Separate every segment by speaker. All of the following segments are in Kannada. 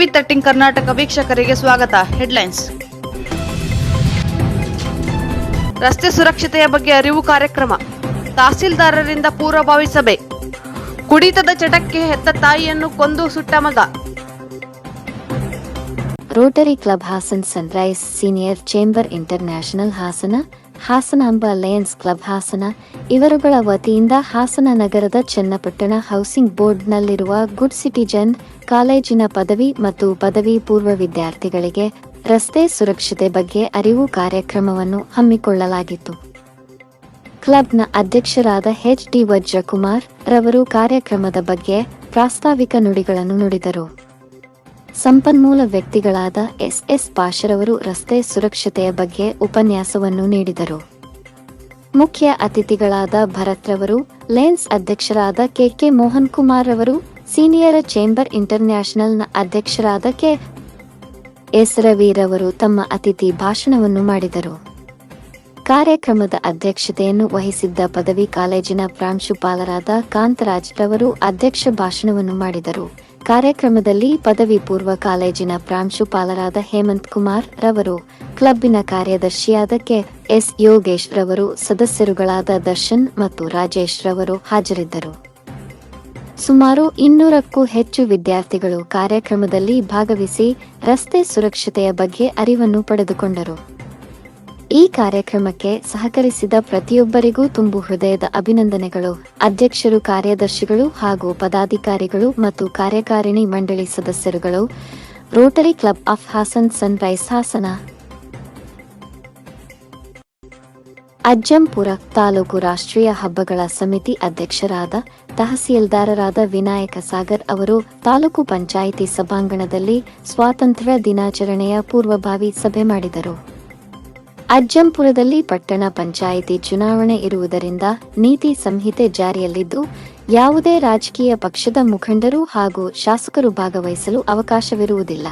Speaker 1: ಟಿವಿ ತರ್ಟಿನ್ ಕರ್ನಾಟಕ ವೀಕ್ಷಕರಿಗೆ ಸ್ವಾಗತ. ಹೆಡ್ಲೈನ್ಸ್. ರಸ್ತೆ ಸುರಕ್ಷತೆಯ ಬಗ್ಗೆ ಅರಿವು ಕಾರ್ಯಕ್ರಮ. ತಹಸೀಲ್ದಾರರಿಂದ ಪೂರ್ವಭಾವಿ ಸಭೆ. ಕುಡಿತದ ಚಟಕ್ಕೆ ಹೆತ್ತ ತಾಯಿಯನ್ನು ಕೊಂದು ಸುಟ್ಟ ಮಗ.
Speaker 2: Rotary club Hassan sunrise senior chamber international Hassan Hasanamba lions club Hassan, ಇವರುಗಳ ವತಿಯಿಂದ ಹಾಸನ ನಗರದ ಚನ್ನಪಟ್ಟಣ ಹೌಸಿಂಗ್ ಬೋರ್ಡ್ನಲ್ಲಿರುವ ಗುಡ್ ಸಿಟಿಜನ್ ಕಾಲೇಜಿನ ಪದವಿ ಮತ್ತು ಪದವಿ ಪೂರ್ವ ವಿದ್ಯಾರ್ಥಿಗಳಿಗೆ ರಸ್ತೆ ಸುರಕ್ಷತೆ ಬಗ್ಗೆ ಅರಿವು ಕಾರ್ಯಕ್ರಮವನ್ನು ಹಮ್ಮಿಕೊಳ್ಳಲಾಗಿತ್ತು. ಕ್ಲಬ್ನ ಅಧ್ಯಕ್ಷರಾದ ಎಚ್ ಡಿ ವಜ್ರಕುಮಾರ್ ರವರು ಕಾರ್ಯಕ್ರಮದ ಬಗ್ಗೆ ಪ್ರಾಸ್ತಾವಿಕ ನುಡಿಗಳನ್ನು ನುಡಿದರು. ಸಂಪನ್ಮೂಲ ವ್ಯಕ್ತಿಗಳಾದ ಎಸ್ ಎಸ್ ಪಾಶರವರು ರಸ್ತೆ ಸುರಕ್ಷತೆಯ ಬಗ್ಗೆ ಉಪನ್ಯಾಸವನ್ನು ನೀಡಿದರು. ಮುಖ್ಯ ಅತಿಥಿಗಳಾದ ಭರತ್ರವರು, ಲೆನ್ಸ್ ಅಧ್ಯಕ್ಷರಾದ ಕೆ ಕೆ ಮೋಹನ್ ಕುಮಾರ್ ರವರು, ಸೀನಿಯರ್ ಚೇಂಬರ್ ಇಂಟರ್ನ್ಯಾಷನಲ್ನ ಅಧ್ಯಕ್ಷರಾದ ಕೆ ಎಸ್ ರವಿರವರು ತಮ್ಮ ಅತಿಥಿ ಭಾಷಣವನ್ನು ಮಾಡಿದರು. ಕಾರ್ಯಕ್ರಮದ ಅಧ್ಯಕ್ಷತೆಯನ್ನು ವಹಿಸಿದ್ದ ಪದವಿ ಕಾಲೇಜಿನ ಪ್ರಾಂಶುಪಾಲರಾದ ಕಾಂತರಾಜ್ ರವರು ಅಧ್ಯಕ್ಷ ಭಾಷಣವನ್ನು ಮಾಡಿದರು. ಕಾರ್ಯಕ್ರಮದಲ್ಲಿ ಪದವಿ ಪೂರ್ವ ಕಾಲೇಜಿನ ಪ್ರಾಂಶುಪಾಲರಾದ ಹೇಮಂತ್ ಕುಮಾರ್ ರವರು, ಕ್ಲಬ್ಬಿನ ಕಾರ್ಯದರ್ಶಿಯಾದ ಕೆ ಎಸ್ ಯೋಗೇಶ್ ರವರು, ಸದಸ್ಯರುಗಳಾದ ದರ್ಶನ್ ಮತ್ತು ರಾಜೇಶ್ ರವರು ಹಾಜರಿದ್ದರು. ಸುಮಾರು ಇನ್ನೂರಕ್ಕೂ ಹೆಚ್ಚು ವಿದ್ಯಾರ್ಥಿಗಳು ಕಾರ್ಯಕ್ರಮದಲ್ಲಿ ಭಾಗವಹಿಸಿ ರಸ್ತೆ ಸುರಕ್ಷತೆಯ ಬಗ್ಗೆ ಅರಿವನ್ನು ಪಡೆದುಕೊಂಡರು. ಈ ಕಾರ್ಯಕ್ರಮಕ್ಕೆ ಸಹಕರಿಸಿದ ಪ್ರತಿಯೊಬ್ಬರಿಗೂ ತುಂಬು ಹೃದಯದ ಅಭಿನಂದನೆಗಳು. ಅಧ್ಯಕ್ಷರು, ಕಾರ್ಯದರ್ಶಿಗಳು ಹಾಗೂ ಪದಾಧಿಕಾರಿಗಳು ಮತ್ತು ಕಾರ್ಯಕಾರಿಣಿ ಮಂಡಳಿ ಸದಸ್ಯರುಗಳು. Rotary club of Hassan sunrise Hassan. Ajjampura taluk ರಾಷ್ಟ್ರೀಯ ಹಬ್ಬಗಳ ಸಮಿತಿ ಅಧ್ಯಕ್ಷರಾದ ತಹಸೀಲ್ದಾರರಾದ ವಿನಾಯಕ ಸಾಗರ್ ಅವರು ತಾಲೂಕು ಪಂಚಾಯಿತಿ ಸಭಾಂಗಣದಲ್ಲಿ ಸ್ವಾತಂತ್ರ್ಯ ದಿನಾಚರಣೆಯ ಪೂರ್ವಭಾವಿ ಸಭೆ ಮಾಡಿದರು. ಅಜ್ಜಂಪುರದಲ್ಲಿ ಪಟ್ಟಣ ಪಂಚಾಯಿತಿ ಚುನಾವಣೆ ಇರುವುದರಿಂದ ನೀತಿ ಸಂಹಿತೆ ಜಾರಿಯಲ್ಲಿದ್ದು, ಯಾವುದೇ ರಾಜಕೀಯ ಪಕ್ಷದ ಮುಖಂಡರು ಹಾಗೂ ಶಾಸಕರು ಭಾಗವಹಿಸಲು ಅವಕಾಶವಿರುವುದಿಲ್ಲ.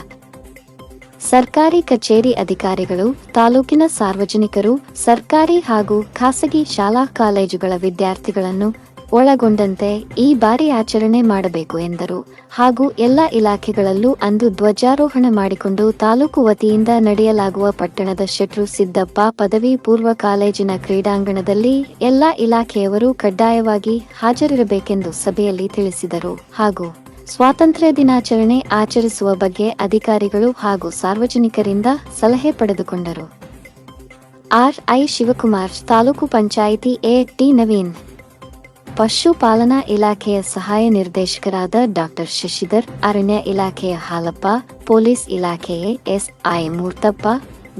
Speaker 2: ಸರ್ಕಾರಿ ಕಚೇರಿ ಅಧಿಕಾರಿಗಳು, ತಾಲೂಕಿನ ಸಾರ್ವಜನಿಕರು, ಸರ್ಕಾರಿ ಹಾಗೂ ಖಾಸಗಿ ಶಾಲಾ ಕಾಲೇಜುಗಳ ವಿದ್ಯಾರ್ಥಿಗಳನ್ನು ಒಳಗೊಂಡಂತೆ ಈ ಬಾರಿ ಆಚರಣೆ ಮಾಡಬೇಕು ಎಂದರು. ಹಾಗೂ ಎಲ್ಲ ಇಲಾಖೆಗಳಲ್ಲೂ ಅಂದು ಧ್ವಜಾರೋಹಣ ಮಾಡಿಕೊಂಡು ತಾಲೂಕು ವತಿಯಿಂದ ನಡೆಯಲಾಗುವ ಪಟ್ಟಣದ ಶೆಟ್ರು ಸಿದ್ದಪ್ಪ ಪದವಿ ಪೂರ್ವ ಕಾಲೇಜಿನ ಕ್ರೀಡಾಂಗಣದಲ್ಲಿ ಎಲ್ಲ ಇಲಾಖೆಯವರು ಕಡ್ಡಾಯವಾಗಿ ಹಾಜರಿರಬೇಕೆಂದು ಸಭೆಯಲ್ಲಿ ತಿಳಿಸಿದರು. ಹಾಗೂ ಸ್ವಾತಂತ್ರ್ಯ ದಿನಾಚರಣೆ ಆಚರಿಸುವ ಬಗ್ಗೆ ಅಧಿಕಾರಿಗಳು ಹಾಗೂ ಸಾರ್ವಜನಿಕರಿಂದ ಸಲಹೆ ಪಡೆದುಕೊಂಡರು. R I Shivakumar, taluk panchayat A T Naveen. ಪಶುಪಾಲನಾ ಇಲಾಖೆಯ ಸಹಾಯ ನಿರ್ದೇಶಕರಾದ ಡಾಕ್ಟರ್ ಶಶಿಧರ್, ಅರಣ್ಯ ಇಲಾಖೆಯ ಹಾಲಪ್ಪ, ಪೊಲೀಸ್ ಇಲಾಖೆಯ ಎಸ್ಐ ಮೂರ್ತಪ್ಪ,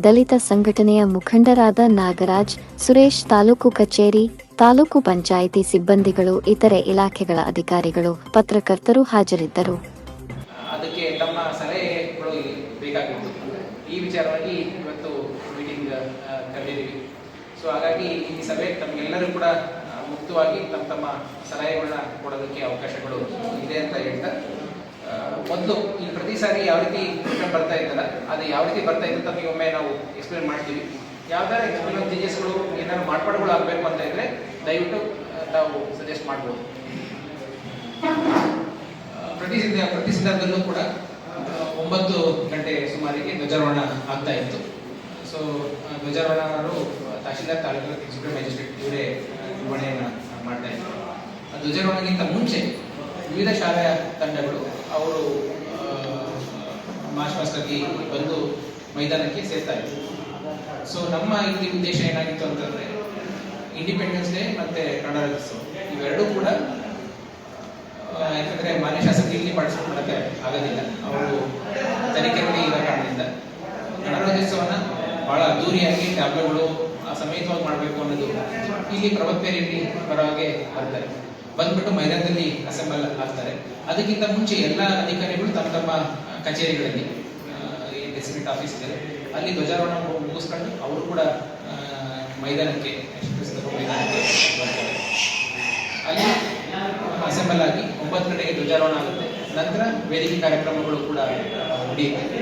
Speaker 2: ದಲಿತ ಸಂಘಟನೆಯ ಮುಖಂಡರಾದ ನಾಗರಾಜ್, ಸುರೇಶ್ ತಾಲೂಕು ಕಚೇರಿ, ತಾಲೂಕು ಪಂಚಾಯಿತಿ ಸಿಬ್ಬಂದಿಗಳು, ಇತರೆ ಇಲಾಖೆಗಳ ಅಧಿಕಾರಿಗಳು, ಪತ್ರಕರ್ತರು ಹಾಜರಿದ್ದರು.
Speaker 3: ಅದಕ್ಕೆ ತಮ್ಮ ಸಲಹೆಗಳು ಬೇಕಾಗಿತ್ತು. ಈ ವಿಚಾರವಾಗಿ ಇವತ್ತು ಮೀಟಿಂಗ್ ಕರೆದಿದ್ದೀವಿ. ಸೊ ಹಾಗಾಗಿ ಈ ಸಭೆ ತಮಗೆಲ್ಲರೂ ಕೂಡ ಮುಕ್ತವಾಗಿ ತಮ್ಮ ತಮ್ಮ ಸಲಹೆಗಳನ್ನ ಕೊಡೋದಕ್ಕೆ ಅವಕಾಶಗಳು ಇದೆ ಅಂತ ಹೇಳ್ತಾ ಒಂದು, ಈ ಪ್ರತಿ ಸಾರಿ ಯಾವ ರೀತಿ ಸಿಸ್ಟಮ್ ಬರ್ತಾ ಇದ್ದಲ್ಲ ಅದು ಯಾವ ರೀತಿ ಬರ್ತಾ ಇದೆ ಅಂತ ಒಮ್ಮೆ ನಾವು ಎಕ್ಸ್ಪ್ಲೇನ್ ಮಾಡ್ತೀವಿ. ಯಾವ್ದಾರ ಎಕ್ಸ್ಪ್ಲೇನ್ ಚೇಂಜಸ್ಗಳು ಏನಾದ್ರು ಮಾರ್ಪಾಡುಗಳು ಆಗಬೇಕು ಅಂತ ಇದ್ರೆ ದಯವಿಟ್ಟು ನಾವು ಸಜೆಸ್ಟ್ ಮಾಡ್ಬೋದು. ಪ್ರತಿ ಪ್ರತಿ ಸಿದ್ಧಾಂತದಲ್ಲೂ ಕೂಡ ಒಂಬತ್ತು ಗಂಟೆ ಸುಮಾರಿಗೆ ಧ್ವಜಾರೋಹಣ ಆಗ್ತಾ ಇತ್ತು. ಸೊ ಧ್ವಜಾರೋಹಣ ಧ್ವಜಾರೋಹಣರು ತಹಶೀಲ್ದಾರ್ ತಾಲೂಕಿನ ಎಕ್ಸಿಕ್ಯೂಟಿವ್ ಮ್ಯಾಜಿಸ್ಟ್ರೇಟ್ ಇವರೇ ಆ, ನಿರ್ವಹಣೆಯನ್ನ ಮಾಡ್ತಾ ಇದ್ರು ಆ ಧ್ವಜಾರೋಹಣಕ್ಕಿಂತ ಮುಂಚೆ ವಿವಿಧ ಶಾಲೆಯ ತಂಡಗಳು ಅವರು ಮಾರ್ಚ್ ಮಾಸ್ಟರ್ಗೆ ಬಂದು ಮೈದಾನಕ್ಕೆ ಸೇರ್ತಾ ಇದ್ರು ಸೊ ನಮ್ಮ ಇಲ್ಲಿ ಉದ್ದೇಶ ಏನಾಗಿತ್ತು ಅಂತಂದ್ರೆ ಇಂಡಿಪೆಂಡೆನ್ಸ್ ಡೇ ಮತ್ತೆ ಕನ್ನಡ ಇವೆರಡೂ ಕೂಡ ಯಾಕಂದ್ರೆ ಮಾನ್ಯ ಶಾಸಕರು ಇಲ್ಲಿ ಪಾರ್ಟಿಸಿಪೇಟ್ ಆಗೋದಿಲ್ಲ. ಅವರು ತನಿಖೆ ಇರೋ ಕಾರಣದಿಂದ. ಗಣರಾಜ್ಯೋತ್ಸವನ ಬಹಳ ಅದ್ದೂರಿಯಾಗಿ ಟ್ಯಾಬ್ಲೆಟ್ಗಳು ಸಮೇತವಾಗಿ ಮಾಡಬೇಕು ಅನ್ನೋದು ಇಲ್ಲಿ ಬರೋ ಹಾಗೆ ಬರ್ತಾರೆ ಬಂದ್ಬಿಟ್ಟು ಮೈದಾನದಲ್ಲಿ ಅಸೆಂಬಲ್ ಆಗ್ತಾರೆ. ಅದಕ್ಕಿಂತ ಮುಂಚೆ ಎಲ್ಲ ಅಧಿಕಾರಿಗಳು ತಮ್ಮ ತಮ್ಮ ಕಚೇರಿಗಳಲ್ಲಿ ಡೆಸಿಗ್ನೇಟ್ ಆಫೀಸ್ ಇದೆ ಅಲ್ಲಿ ಧ್ವಜಾರೋಹಣ ಮುಗಿಸ್ಕೊಂಡು ಅವರು ಕೂಡ ಮೈದಾನಕ್ಕೆ ಮೈದಾನಕ್ಕೆ ಬರ್ತಾರೆ. ಅಲ್ಲಿ ಅಸೆಂಬಲ್ ಆಗಿ ಒಂಬತ್ತು ಗಂಟೆಗೆ ಧ್ವಜಾರೋಹಣ ಆಗುತ್ತೆ. ನಂತರ ವೇದಿಕೆ ಕಾರ್ಯಕ್ರಮಗಳು ಕೂಡ ನಡೆಯುತ್ತೆ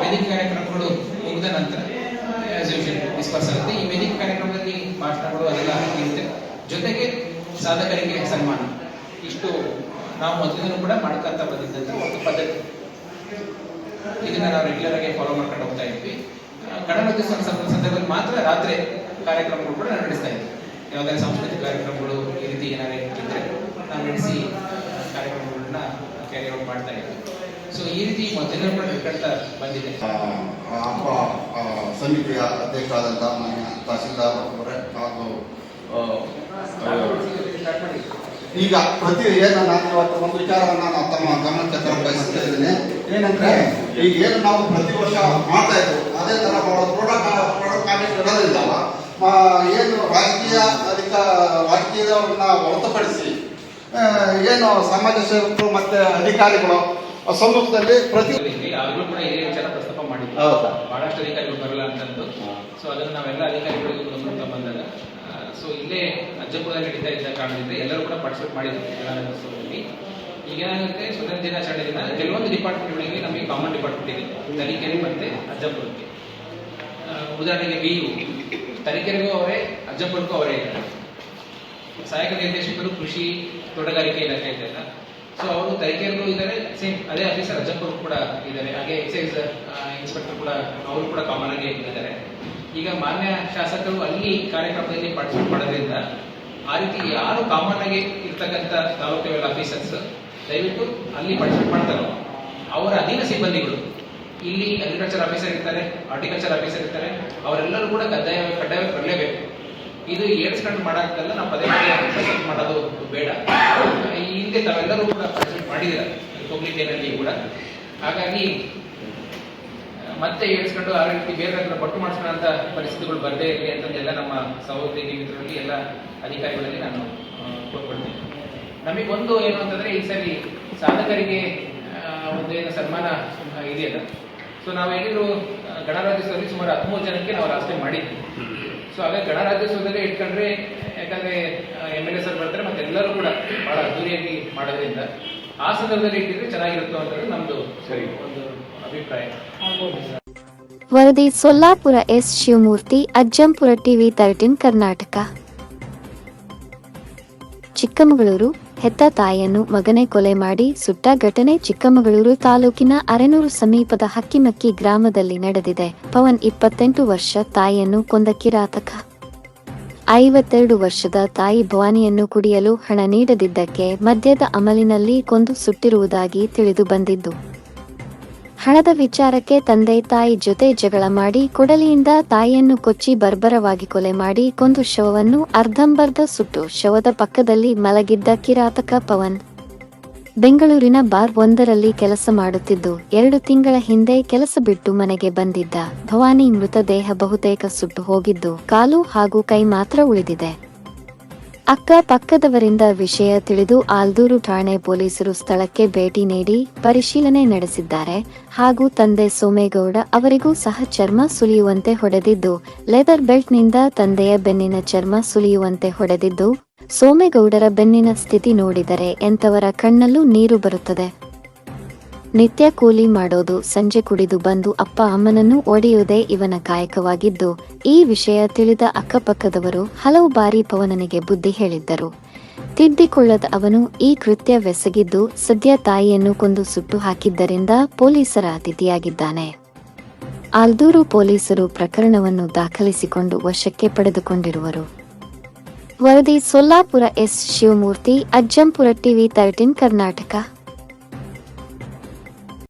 Speaker 3: ವೇದಿಕೆ ಕಾರ್ಯಕ್ರಮಗಳು ಮುಗಿದ ನಂತರ ಡಿಸ್ಕಸ್ ಆಗುತ್ತೆ. ಈ ವೇದಿಕೆ ಕಾರ್ಯಕ್ರಮದಲ್ಲಿ ಭಾಷಣಗಳು ಅದೆಲ್ಲ ಇರುತ್ತೆ ಜೊತೆಗೆ ಸಾಧಕರಿಗೆ ಸನ್ಮಾನ? ಇಷ್ಟು ನಾವು ಮೊದಲಿನೂ ಕೂಡ ಮಾಡ್ಕೊಂತ ಬಂದಿದ್ದಂಥ ಒಂದು ಪದ್ಧತಿ. ಇದನ್ನ ನಾವು ರೆಗ್ಯುಲರ್ ಆಗಿ ಫಾಲೋ ಮಾಡ್ಕೊಂಡು ಹೋಗ್ತಾ ಇದ್ವಿ. ಗಣರಾಜ್ಯೋತ್ಸವ ಸಂದ- ಸಂದರ್ಭದಲ್ಲಿ ಮಾತ್ರ ರಾತ್ರಿ ಕಾರ್ಯಕ್ರಮಗಳು ಕೂಡ ನಡೆಸ್ತಾ ಇದ್ವಿ. ಸಾಂಸ್ಕೃತಿಕ ಕಾರ್ಯಕ್ರಮಗಳು ಈ ರೀತಿ ಏನಾದ್ರು ಇದ್ರೆ ನಾವು ನಡೆಸಿ ಕಾರ್ಯಕ್ರಮಗಳನ್ನ ಕ್ಯಾರಿ ಔಟ್ ಮಾಡ್ತಾ ಇದ್ವಿ. ಸೊ ಈ ರೀತಿ ಮೊದಲಿನ ಕೂಡ ನಡ್ಕೊಳ್ತಾ ಬಂದಿದೆ.
Speaker 4: ಆ, ಸಮಿತಿಯ ಅಧ್ಯಕ್ಷರಾದಂತಹ ಮಾನ್ಯ ತಹಸೀಲ್ದಾರ್ ಹಾಗೂ ಈಗ ಪ್ರತಿ ಏನು ನಾನು ಇವತ್ತು ಒಂದು ವಿಚಾರವನ್ನು ನಾನು ತಮ್ಮ ಗಮನಕ್ಕೆ ತರ ಬಯಸ್ತಾ ಇದ್ದೇನೆ ಏನಂದ್ರೆ ಈಗ ಏನು ನಾವು ಪ್ರತಿ ವರ್ಷ ಮಾಡ್ತಾ ಇದ್ವು ಅದೇ ತರ ಪ್ರೋಟೋಕಾಲ್ ಪ್ರೋಟೋಕಾಲ್ ಆಗಿ ಆ, ಏನು ರಾಜಕೀಯ ಅಧಿಕ ರಾಜಕೀಯದವ್ರನ್ನ ಹೊರತುಪಡಿಸಿ ಏನು ಸಮಾಜ ಸೇವಕರು ಮತ್ತೆ ಅಧಿಕಾರಿಗಳು ಸಮ್ಮುಖದಲ್ಲಿ ಪ್ರತಿ
Speaker 3: ಕೂಡ ಇದೇ ವಿಚಾರ ಪ್ರಸ್ತಾಪ ಮಾಡಿದ್ವಿ
Speaker 4: ಹೌದಾ?
Speaker 3: ಬಹಳಷ್ಟು ಅಧಿಕಾರಿಗಳು ಬರಲ್ಲ ಅಂತಂದು. ಸೊ ಅದನ್ನು ನಾವೆಲ್ಲ ಅಧಿಕಾರಿಗಳಿಗೂ ಬಂದಾಗ ಸೊ ಇಲ್ಲೇ ಅಜ್ಜಪುರ ನಡೀತಾ ಇದ್ದ ಕಾರಣದಿಂದ ಎಲ್ಲರೂ ಕೂಡ ಪಾರ್ಟಿಸಿಪೇಟ್ ಮಾಡಿದ್ರು ಗಣರಾಜ್ಯೋತ್ಸವದಲ್ಲಿ ಈಗ ಏನಾಗುತ್ತೆ, ಸ್ವತಂತ್ರ ದಿನಾಚರಣೆ ದಿನ, ಕೆಲವೊಂದು ಡಿಪಾರ್ಟ್ಮೆಂಟ್ಗಳಿಗೆ ನಮಗೆ ಕಾಮನ್ ಡಿಪಾರ್ಟ್ಮೆಂಟ್ ಇದೆ. ತರೀಕೆರೆ ಮತ್ತೆ ಅಜ್ಜಪುರಕ್ಕೆ. ಉದಾಹರಣೆಗೆ ಬಿ ಯು. ತರೀಕೆರೆಗೂ ಅವರೇ, ಅಜ್ಜಪುರಕ್ಕೂ ಅವರೇ ಇದ್ದಾರೆ. ಸಹಾಯಕ ನಿರ್ದೇಶಕರು ಕೃಷಿ ತೋಟಗಾರಿಕೆ ಇಲಾಖೆ ಇದೆಯಲ್ಲ ಸೊ ಅವರು ತರೀಕೆರೆಗೂ ಇದ್ದಾರೆ ಸೇಮ್ ಅದೇ ಆಫೀಸರ್ ಅಜ್ಜಪುರ್ ಕೂಡ ಇದ್ದಾರೆ. ಹಾಗೆ ಎಕ್ಸೈಸ್ ಇನ್ಸ್ಪೆಕ್ಟರ್ ಕೂಡ, ಅವರು ಕೂಡ ಕಾಮನ್ ಆಗಿ ಇದ್ದಾರೆ. ಈಗ ಮಾನ್ಯ ಶಾಸಕರು ಅಲ್ಲಿ ಕಾರ್ಯಕ್ರಮದಲ್ಲಿ ಪಾರ್ಟಿಸಿಪೇಟ್ ಮಾಡೋದ್ರಿಂದ ಆ ರೀತಿ ಯಾರು ಕಾಮನ್ ಆಗಿ ಇರ್ತಕ್ಕಂಥ ತಾಲೂಕು ಲೆವೆಲ್ ಆಫೀಸರ್ಸ್ ದಯವಿಟ್ಟು ಅಲ್ಲಿ ಪಾರ್ಟಿಸಿಪೇಟ್ ಮಾಡ್ತಾರೋ. ಅವರ ಅಧೀನ ಸಿಬ್ಬಂದಿಗಳು. ಇಲ್ಲಿ ಅಗ್ರಿಕಲ್ಚರ್ ಆಫೀಸರ್ ಇರ್ತಾರೆ ಹಾರ್ಟಿಕಲ್ಚರ್ ಆಫೀಸರ್ ಇರ್ತಾರೆ, ಅವರೆಲ್ಲರೂ ಕೂಡ ಕಡ್ಡಾಯ ಕಡ್ಡಾಯವಾಗಿ ಬರಲೇಬೇಕು. ಇದು ಏರ್ಸ್ಕೊಂಡು ಮಾಡೋಕ್ಕಲ್ಲ ನಾವು ಪದೇ ಪದೇ ಮಾಡೋದು ಬೇಡ. ಈ ಹಿಂದೆ ತಾವೆಲ್ಲರೂ ಕೂಡ ಪಾರ್ಟಿಸಿಪೇಟ್ ಮಾಡಿದ್ದೀರ? ಪಬ್ಲಿಕ್ ಡೇನಲ್ಲಿ ಕೂಡ. ಹಾಗಾಗಿ ಮತ್ತೆ ಹೇಳಿಸ್ಕೊಂಡು ಆ ರೀತಿ ಬೇರೆ ಹತ್ರ ಪಟ್ಟು ಅಂತ ಪರಿಸ್ಥಿತಿಗಳು ಬರದೇ ಇರಲಿ ಅಂತಂದೆಲ್ಲ ನಮ್ಮ ಸಹೋದರಿ ಮಿತ್ರರಲ್ಲಿ ಎಲ್ಲ ಅಧಿಕಾರಿಗಳಲ್ಲಿ ನಾನು ಕೋರ್ಕೊಳ್ತೇನೆ. ನಮಗೊಂದು ಏನು ಅಂತಂದ್ರೆ ಈ ಸರಿ ಸಾಧಕರಿಗೆ ಒಂದು ಏನು ಸನ್ಮಾನ ಇದೆಯಲ್ಲ? ಸೊ ನಾವು ಆ, ಗಣರಾಜ್ಯೋತ್ಸವದಲ್ಲಿ ಸುಮಾರು ಹದಿಮೂರು ಜನಕ್ಕೆ ನಾವು ಟೈಮ್ ಮಾಡಿದ್ವಿ. ಸೊ ಹಾಗಾಗಿ ಗಣರಾಜ್ಯೋತ್ಸವದಲ್ಲೇ ಇಟ್ಕೊಂಡ್ರೆ ಯಾಕಂದ್ರೆ ಎಂ ಎಲ್ ಎ ಸರ್ ಬರ್ತಾರೆ ಮತ್ತೆ ಎಲ್ಲರೂ ಕೂಡ ಬಹಳ ಅದ್ದೂರಿಯಾಗಿ ಮಾಡೋದ್ರಿಂದ ಆ ಸಂದರ್ಭದಲ್ಲಿ ಇಟ್ಟಿದ್ರೆ ಚೆನ್ನಾಗಿರುತ್ತೋ ಅನ್ನೋದು ನಮ್ದು ಸರಿ. ಒಂದು ಅಭಿಪ್ರಾಯ.
Speaker 2: ವರದಿ Sollapura S Shivamurthy Ajjampura TV thirteen Karnataka. Chikkamagaluru ಹೆತ್ತ ತಾಯಿಯನ್ನು ಮಗನೇ ಕೊಲೆ ಮಾಡಿ ಸುಟ್ಟ ಘಟನೆ ಚಿಕ್ಕಮಗಳೂರು ತಾಲೂಕಿನ ಅರೆನೂರು ಸಮೀಪದ ಹಕ್ಕಿಮಕ್ಕಿ ಗ್ರಾಮದಲ್ಲಿ ನಡೆದಿದೆ. ಪವನ್ ಇಪ್ಪತ್ತೆಂಟು ವರ್ಷ ತಾಯಿಯನ್ನು ಕೊಂದ ಕಿರಾತಕ. ಐವತ್ತೆರಡು ವರ್ಷದ ತಾಯಿ ಭವಾನಿಯನ್ನು ಕುಡಿಯಲು ಹಣ ನೀಡದಿದ್ದಕ್ಕೆ ಮದ್ಯದ ಅಮಲಿನಲ್ಲಿ ಕೊಂದು ಸುಟ್ಟಿರುವುದಾಗಿ ತಿಳಿದು ಬಂದಿದ್ದು. ಹಣದ ವಿಚಾರಕ್ಕೆ ತಂದೆ ತಾಯಿ ಜೊತೆ ಜಗಳ ಮಾಡಿ ಕೊಡಲಿಯಿಂದ ತಾಯಿಯನ್ನು ಕೊಚ್ಚಿ ಬರ್ಬರವಾಗಿ ಕೊಲೆ ಮಾಡಿ ಕೊಂದು ಶವವನ್ನು ಅರ್ಧಂಬರ್ಧ ಸುಟ್ಟು ಶವದ ಪಕ್ಕದಲ್ಲಿ ಮಲಗಿದ್ದ ಕಿರಾತಕ ಪವನ್. ಬೆಂಗಳೂರಿನ ಬಾರ್ ಒಂದರಲ್ಲಿ ಕೆಲಸ ಮಾಡುತ್ತಿದ್ದು, ಎರಡು ತಿಂಗಳ ಹಿಂದೆ ಕೆಲಸ ಬಿಟ್ಟು ಮನೆಗೆ ಬಂದಿದ್ದ ಭವಾನಿ ಮೃತದೇಹ ಬಹುತೇಕ ಸುಟ್ಟು ಹೋಗಿದ್ದು, ಕಾಲು ಹಾಗೂ ಕೈ ಮಾತ್ರ ಉಳಿದಿದೆ. ಅಕ್ಕ ಪಕ್ಕದವರಿಂದ ವಿಷಯ ತಿಳಿದು ಆಲ್ದೂರು ಠಾಣೆ ಪೊಲೀಸರು ಸ್ಥಳಕ್ಕೆ ಭೇಟಿ ನೀಡಿ ಪರಿಶೀಲನೆ ನಡೆಸಿದ್ದಾರೆ. ಹಾಗೂ ತಂದೆ ಸೋಮೇಗೌಡ ಅವರಿಗೂ ಸಹ ಚರ್ಮ ಸುಲಿಯುವಂತೆ ಹೊಡೆದಿದ್ದು, ಲೆದರ್ ಬೆಲ್ಟ್ನಿಂದ ತಂದೆಯ ಬೆನ್ನಿನ ಚರ್ಮ ಸುಲಿಯುವಂತೆ ಹೊಡೆದಿದ್ದು, ಸೋಮೇಗೌಡರ ಬೆನ್ನಿನ ಸ್ಥಿತಿ ನೋಡಿದರೆ ಎಂಥವರ ಕಣ್ಣಲ್ಲೂ ನೀರು ಬರುತ್ತದೆ. ನಿತ್ಯ ಕೂಲಿ ಮಾಡೋದು, ಸಂಜೆ ಕುಡಿದು ಬಂದು ಅಪ್ಪ ಅಮ್ಮನನ್ನು ಒಡೆಯುವುದೇ ಇವನ ಕಾಯಕವಾಗಿದ್ದು, ಈ ವಿಷಯ ತಿಳಿದ ಅಕ್ಕಪಕ್ಕದವರು ಹಲವು ಬಾರಿ ಪವನನಿಗೆ ಬುದ್ಧಿ ಹೇಳಿದ್ದರು. ತಿದ್ದಿಕೊಳ್ಳದ ಅವನು ಈ ಕೃತ್ಯವೆಸಗಿದ್ದು ಸದ್ಯ ತಾಯಿಯನ್ನು ಕೊಂದು ಸುಟ್ಟು ಹಾಕಿದ್ದರಿಂದ ಪೊಲೀಸರ ಅತಿಥಿಯಾಗಿದ್ದಾನೆ. ಆಲ್ದೂರು ಪೊಲೀಸರು ಪ್ರಕರಣವನ್ನು ದಾಖಲಿಸಿಕೊಂಡು ವಶಕ್ಕೆ ಪಡೆದುಕೊಂಡಿರುವರು. ವರದಿ Sollapura S. Shivamurthy, Ajjampura TV thirteen Karnataka.